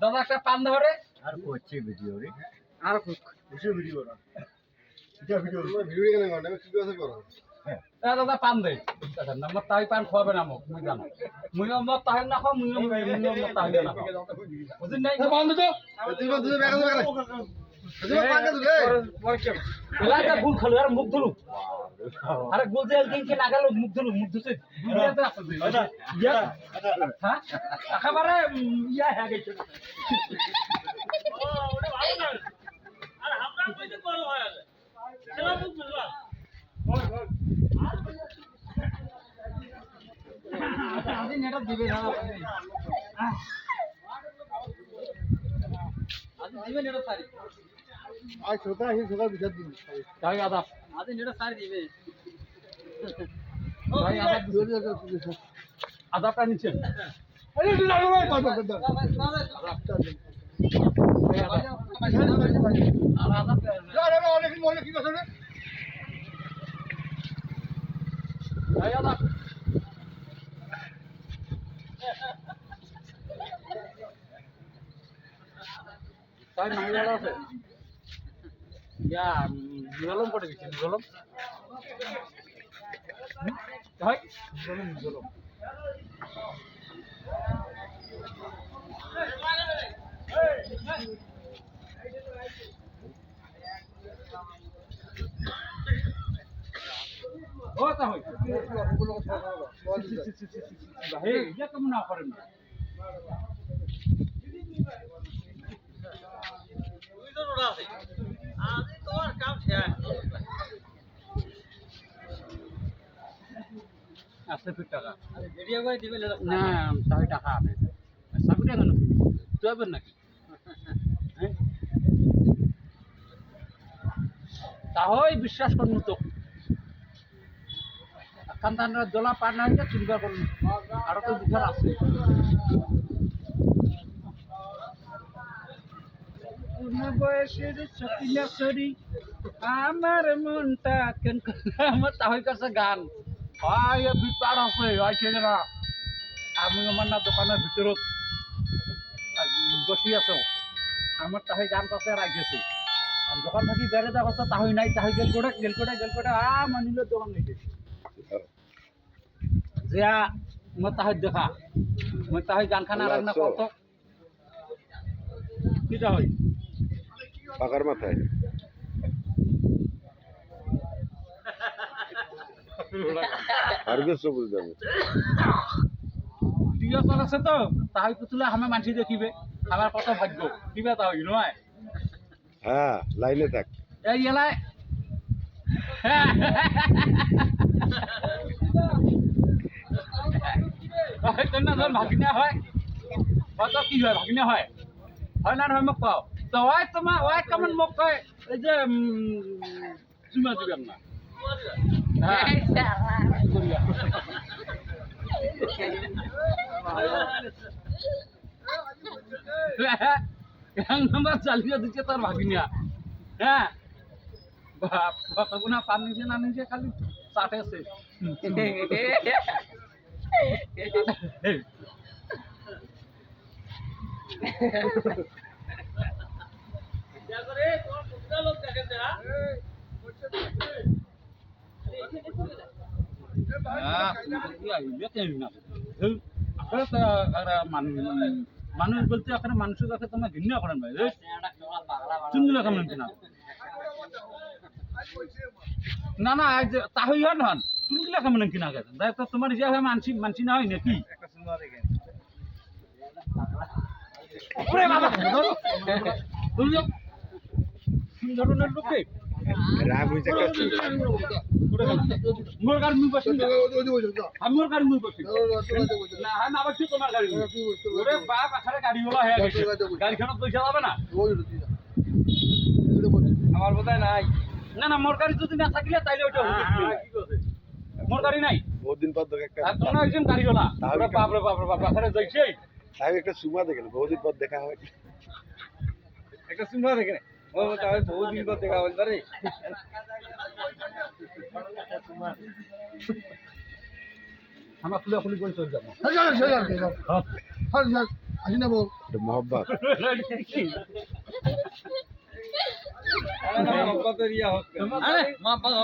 দাদা একটা পান ধরে আর করছে ভিডিও রে আর এ দাদা পান দে নম্বর তাই পান খাওয়াবে না মোক মুই জানো মুই নম্বর তাই না খাও মুই মুই তাই না খাও বুঝিন নাই ভুল খালো আর মুখ ধরু আরে গোল যে একদিন কে নাগাল মুখ মুখ হয়ে? গেছে। আদিন এটা দিবে না সারি তাই আদা আদিন এটা সারি দিবে। ভাই আদা আদাটা নিচে। আরে এটা লাগো ভাই আর আদা ভাই আদা তাই মহিলা আছে। ইয়া নিগলম করে দিচ্ছি নিগলম ভাই নিগলম নিগলম ও তা হই হে ইয়া কেমন না করেন টাকা। করে না তাই টাকা টাকা তুই আবার নাকি? হ্যাঁ? তাহলে বিশ্বাস করুন তো। তার দোলা পার না হইলে চিন্তা করুন। আরও তো বিচার আছে। পূর্ণ বয়সের সকিনা সরি আমার মনটা কেন আমার তাহলে কাছে গান। হয় বিচার আছে হয় ছেলেরা আমি আমার না দোকানের ভিতৰত আজ বসি আছো। আমার তাহলে গান কাছে রাখেছি আর দোকান থাকি বেড়ে দেখা হচ্ছে তাহলে নাই তাহলে গেল করে গেল করে গেল করে আ মানিল দোকান নিতে যে মই তাহলে দেখা। মই তাহলে গান খানা রান্না করতো কিটা হয় পাকার মাথায় আর কিছু বুঝতে প্রিয় চল আছে তো তাহলে পুতুলে আমি মানসি দেখিবে আমার কত ভাগ্য? কিবা তাহলে নয় হ্যাঁ লাইনে থাক। এই এলাই হয়তো ধর ভাগিনা হয় হয়তো কি হয় ভাগিনা হয়? হয় না নহয় মোক কও? তো ওই তোমার ওই কেমন মোক কয় এই যে চুমা দিবেন না হ্যাঁ করিয়া। এক নম্বর চালিয়ে দিচ্ছে তার ভাগিনা হ্যাঁ। বাপ কতগুনা পান নিচে না নিচে খালি চাটেছে মানুষ বলতে এখানে মানুষের কাছে তোমার ঘৃণা করেন ভাই চুনগুলো না না আজ তাহলে হন হন চুনগুলো কিনা গেছে দেখ তো তোমার যে হয় মানসি না হয় নাকি ধরনের লোকে রাগ হয়েছে মোর গাড়ি মুই বসি আমি মোর গাড়ি মুই বসি না আমি আবার কি তোমার গাড়ি ওরে বাপ আখারে গাড়ি ওলা হয়ে গেছে গাড়িখানত পয়সা যাবে না আমার বোধহয় নাই না না মোর গাড়ি যদি না থাকিলে তাইলে ওইটা মোর গাড়ি নাই বহুত দিন পর তোকে একটা আর তোমরা একজন গাড়ি ওরে বাপ রে বাপ রে বাপ আখারে যাইছে তাই একটা সুমা দেখেন বহুদিন পর দেখা হয় একটা সিনেমা দেখে ও তাহলে বহু দিন পর দেখা বলতে রে আমরা খুলে খুলি করে চলে যাব এটা মহব্বত আরে মা বাবা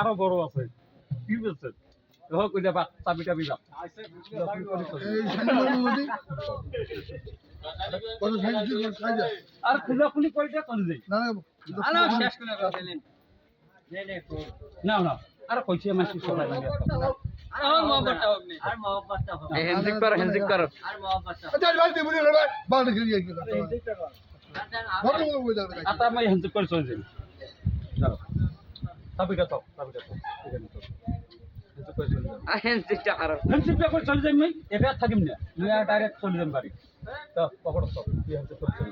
আরও বড় আছে কি বলছেন হোক ওই যাবা চাবি টাবি যা আর খুলে খুলি করে দিয়ে চলে যাই শেষ করে নে নে কো না না আর কইছে মাসি সবাই আর মহব্বতটা হোক নে। আর মহব্বতটা হোক হ্যান্ডশেক করো হ্যান্ডশেক করো। আর মহব্বতটা আতা আমি হ্যান্ডশেক করে চলে যাই যাও চাবিটা তো চাবিটা তো এখানে তো হ্যান্ডশেক করে চলে যাও। হ্যান্ডশেকটা করো হ্যান্ডশেকটা করে চলে যাই মই এটা থাকিম না। মুই ডাইরেক্ট চলে যাম বাড়ি। তো পকড় তো তুই হ্যান্ডশেক করে চলে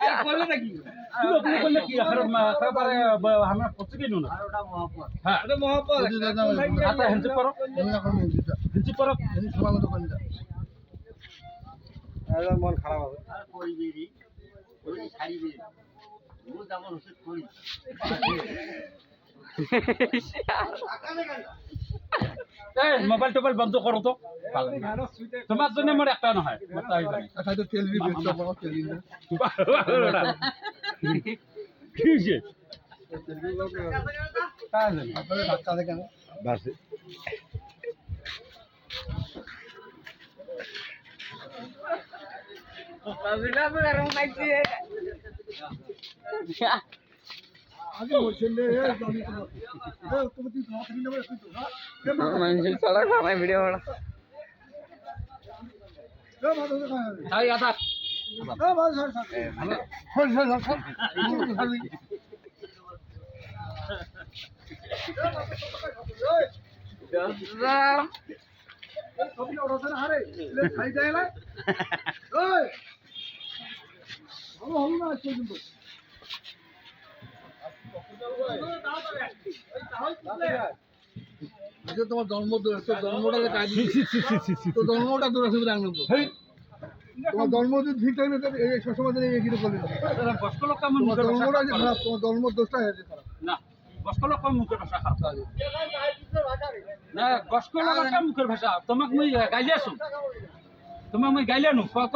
যা বলে নাকি? তুই ওখানে করলে কি আর আমরা পৌঁছে না। হ্যাঁ। হ্যান্ডশেক করো। করো। মন খারাপ হবে। মোবাইল টোবাইল বন্ধ করো তো। তোমার জন্য আমার একটা নহয়। তাই জানি তাই জানি বাস তাই আদা তোমার জন্ম জন্মটা জন্মটা তোর অসুবিধা আনন্দ তোমার জন্ম যদি ঠিক না এই লোক তোমার মুখের ভাষা জন্মটা যে খারাপ করে? খারাপ তোমার জন্ম দোষটা হয়েছে খারাপ। না। বয়স্ক লোক কেমন মুখের ভাষা খারাপ না বয়স্ক লোক মুখের ভাষা তোমাক মুই গাইলে তোমাক মুই গাইলে নো কত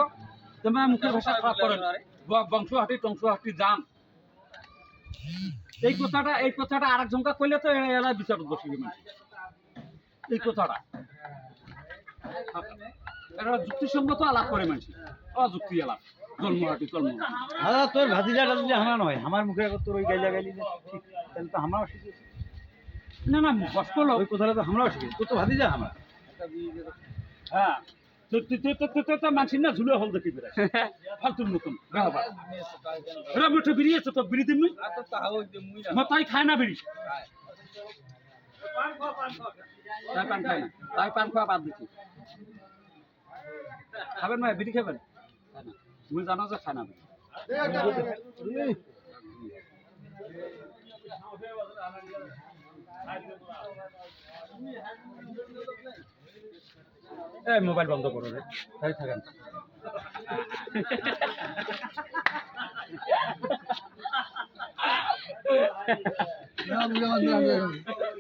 তোমার মুখের ভাষা খারাপ করে বংশ হাঁটি টংশ হাঁটি যান এই কথাটা এই কথাটা আরেক জনকা কইলে তো এরা এলা বিচারত বসিবে মানে। এই কথাটা। এরা যুক্তিসঙ্গত আলাপ করে মানুষ অযুক্তি আলাপ। দাদা তোর ভাতিজাটা যদি হামা নয় আমার মুখে তোর ওই গাইলা গাইলি ঠিক তাহলে তো আমরাও শিখি। না না বয়স্ক লোক। ওই কথাটা তো আমরাও শিখি তোর তো ভাতিজা আমার হ্যাঁ তো না ঝুলে হল দেখি বেড়াই ফালতুর মতন মুঠে বেরিয়েছে তো বিড়ি দিন তাই খায় না বিড়ি। তাই পান খায় তাই পান খাওয়া বাদ দিচ্ছি খাবেন ভাই বিড়ি খাবেন। তুমি জানো যে খায় না। এই মোবাইল বন্ধ করো রে তাই থাকেন না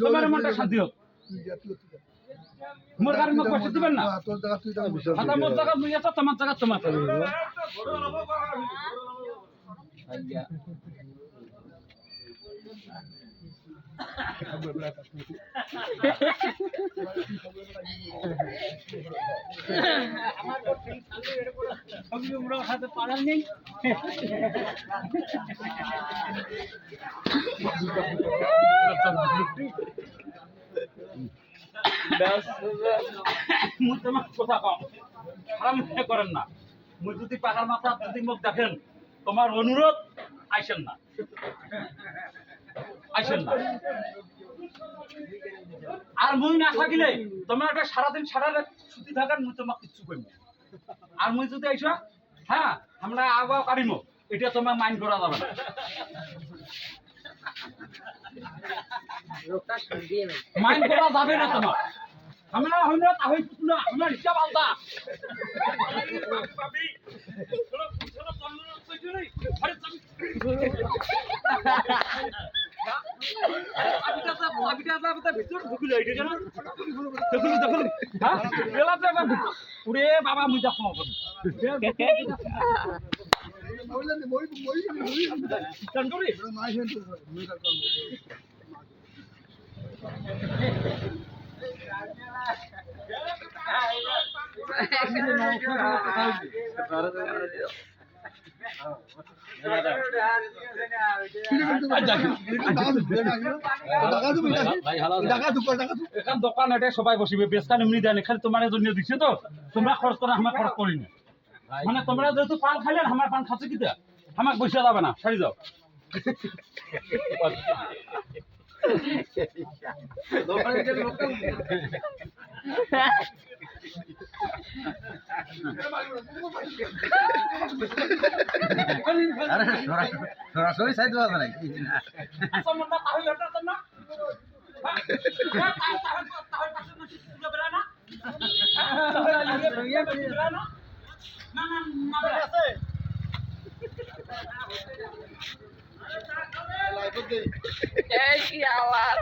তোমার মনটা শান্তি হোক। মোর গাড়ির মুখ কষ্ট দিবেন না? তোর জায়গা তুই যা হাতা মোর জায়গা লইয়া তো তোমার জায়গা তোমার হাতে পাড়াল নেই মুই তোমার কথা কম করেন না। মুই যদি পাকার মাথা, যদি মুখ দেখেন, তোমার অনুরোধ, আইসেন না। আইসেন না আর মুই না থাকিলে তোমার একটা সারাদিন সারা রাত ছুটি থাকার মুই তোমাক কিচ্ছু করিম আর মুই যদি আইসা হ্যাঁ আমরা আগাও কাটিমো এটা তোমার মাইন্ড করা যাবে না মাইন্ড করা যাবে না তোমার আমরা হইল তাহলে পুতুলা আমরা হিসাব আলদা উরে বাবা মুই যাচ্ছ মহিলা নেই, মই দোকান এটা সবাই বসিবে। বেচকা এমনি দেয় খালি তোমার জন্য দিচ্ছে তো। তোমরা খরচ করে, আমার খরচ করি না। মানে তোমরা যেহেতু পান খাইলে, আমার পান খাচ্ছে কি দেয়া আমাকে বসে যাবে না, সারি যাও। সরাসরি সাইড পাবে না আচ্ছা, মন্ডা, তাহলে এটা তোমরা? হ্যাঁ? হ্যাঁ, তাহলে- তাহলে- তাহলে পাশের মাসে তুলে বেড়া না? ইয়ে করে বেড়া না? না, না, না বেড়া। এই কি আওয়াজ